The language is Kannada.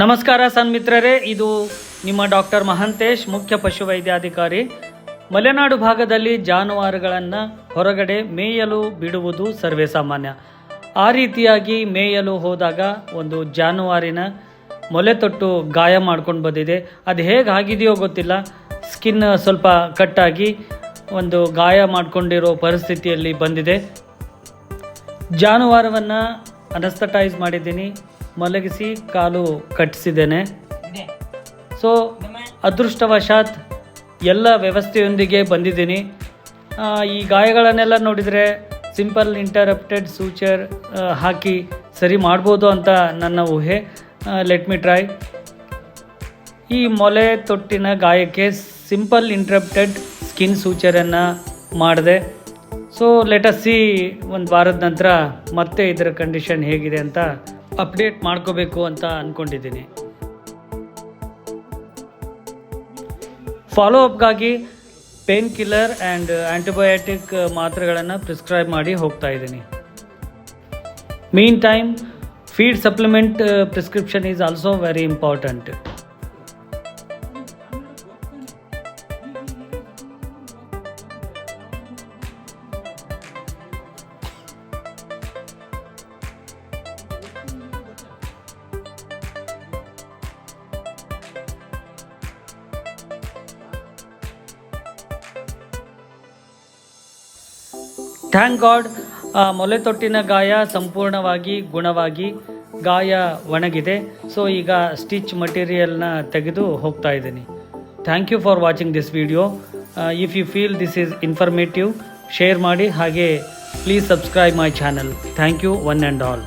ನಮಸ್ಕಾರ ಸನ್ಮಿತ್ರರೇ, ಇದು ನಿಮ್ಮ ಡಾಕ್ಟರ್ ಮಹಂತೇಶ್, ಮುಖ್ಯ ಪಶುವೈದ್ಯಾಧಿಕಾರಿ. ಮಲೆನಾಡು ಭಾಗದಲ್ಲಿ ಜಾನುವಾರುಗಳನ್ನು ಹೊರಗಡೆ ಮೇಯಲು ಬಿಡುವುದು ಸರ್ವೇ ಸಾಮಾನ್ಯ. ಆ ರೀತಿಯಾಗಿ ಮೇಯಲು ಹೋದಾಗ ಒಂದು ಜಾನುವಾರಿನ ಮೊಲೆ ತೊಟ್ಟು ಗಾಯ ಮಾಡ್ಕೊಂಡು ಬಂದಿದೆ. ಅದು ಹೇಗೆ ಆಗಿದೆಯೋ ಗೊತ್ತಿಲ್ಲ. ಸ್ಕಿನ್ ಸ್ವಲ್ಪ ಕಟ್ಟಾಗಿ ಒಂದು ಗಾಯ ಮಾಡಿಕೊಂಡಿರೋ ಪರಿಸ್ಥಿತಿಯಲ್ಲಿ ಬಂದಿದೆ. ಜಾನುವಾರವನ್ನು ಅನಸ್ತಟೈಸ್ ಮಾಡಿದ್ದೀನಿ. ಮಲಗಿಸಿ ಕಾಲು ಕಟ್ಟಿಸಿದ್ದೇನೆ. ಸೊ ಅದೃಷ್ಟವಶಾತ್ ಎಲ್ಲ ವ್ಯವಸ್ಥೆಯೊಂದಿಗೆ ಬಂದಿದ್ದೀನಿ. ಈ ಗಾಯಗಳನ್ನೆಲ್ಲ ನೋಡಿದರೆ ಸಿಂಪಲ್ ಇಂಟರಪ್ಟೆಡ್ ಸೂಚರ್ ಹಾಕಿ ಸರಿ ಮಾಡ್ಬೋದು ಅಂತ ನನ್ನ ಊಹೆ. ಲೆಟ್ ಮಿ ಟ್ರೈ ಈ ಮೊಲೆ ತೊಟ್ಟಿನ ಗಾಯಕ್ಕೆ ಸಿಂಪಲ್ ಇಂಟ್ರಪ್ಟೆಡ್ ಸ್ಕಿನ್ ಸೂಚರನ್ನು ಮಾಡಿದೆ. ಸೊ ಲೆಟಸ್ ಸಿ ಒಂದು ವಾರದ ನಂತರ ಮತ್ತೆ ಇದರ ಕಂಡೀಷನ್ ಹೇಗಿದೆ ಅಂತ ಅಪ್ಡೇಟ್ ಮಾಡ್ಕೋಬೇಕು ಅಂತ ಅಂದ್ಕೊಂಡಿದ್ದೀನಿ ಫಾಲೋ ಅಪ್ಗಾಗಿ ಪೇನ್ ಕಿಲ್ಲರ್ ಆ್ಯಂಡ್ ಆ್ಯಂಟಿಬಯೋಟಿಕ್ ಮಾತ್ರೆಗಳನ್ನು ಪ್ರಿಸ್ಕ್ರೈಬ್ ಮಾಡಿ ಹೋಗ್ತಾ ಇದ್ದೀನಿ. Mean time feed supplement prescription is also very important thank god ಮೊಲೆ ತೊಟ್ಟಿನ ಗಾಯ ಸಂಪೂರ್ಣವಾಗಿ, ಗುಣವಾಗಿ ಗಾಯ ಒಣಗಿದೆ. ಸೊ ಈಗ ಸ್ಟಿಚ್ ಮಟೀರಿಯಲ್ನ ತೆಗೆದು ಹೋಗ್ತಾ ಇದ್ದೀನಿ. Thank you for watching this video if you feel this is informative share ಮಾಡಿ. ಹಾಗೆ please subscribe my channel thank you one and all